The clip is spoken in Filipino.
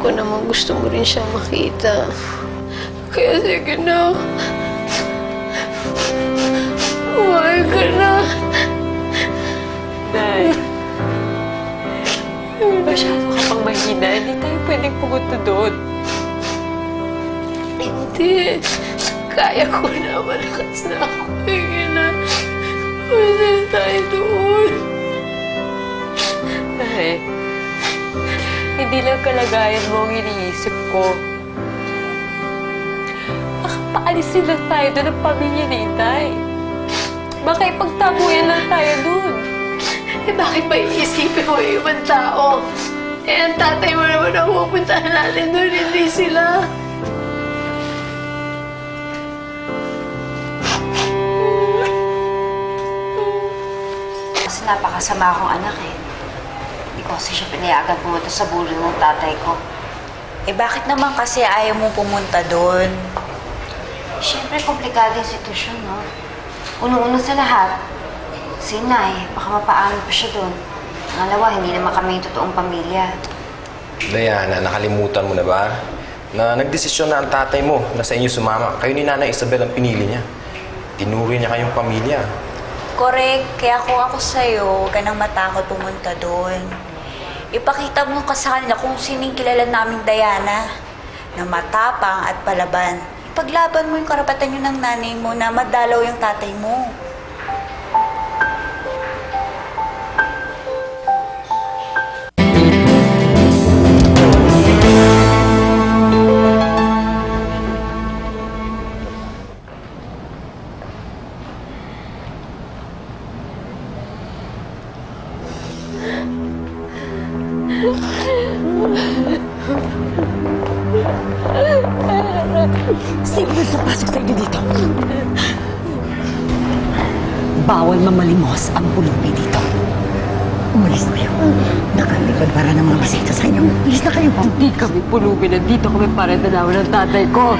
ko naman gusto mo rin siya makita. Kaya sige na. Umayag ka na. Nay. Masyado ka pang mahina. Hindi tayo pwedeng pumunta doon. Hindi. Kaya ko na. Malakas na ako. Sige na. Pwede tayo doon. Nay. Hindi lang kalagayan mo ang iniisip ko. Baka paalisin lang tayo doon ng pamilya ni Itay. Baka ipagtabuyan lang tayo doon. Eh, bakit ba iisipin mo yung ibang tao? Eh, ang tatay mo naman ang pupuntahan natin doon, hindi sila. Kasi napakasama akong anak eh. Hindi ko kasi siya pinayagan pumunta sa bulong ng tatay ko. Eh bakit naman kasi ayaw mo pumunta doon? Siyempre, komplikado yung sitwasyon, no? Unang-una sa lahat, si Nay, baka mapaano pa siya doon. Pangalawa, hindi naman kami yung totoong pamilya. Diana, nakalimutan mo na ba? Na nagdesisyon na ang tatay mo na sa inyo sumama. Kayo ni Nanay Isabel ang pinili niya. Tinuri niya kayong pamilya. Correct. Kaya kung ako sa'yo, huwag ka nang matakot pumunta doon. Ipakita mo ka sa kanila kung sining kilala naming Diana na matapang at palaban. Ipaglaban mo yung karapatan yun ng nanay mo na madalaw yung tatay mo. Sino nagpapasok sa inyo dito? Bawal mamalimos ang pulubi dito. Umalis na kayo. Nakalipad para ng mga masita sa inyo. Umalis na kayo. Hindi kami pulubi. Nandito kami para dalawan ng tatay ko.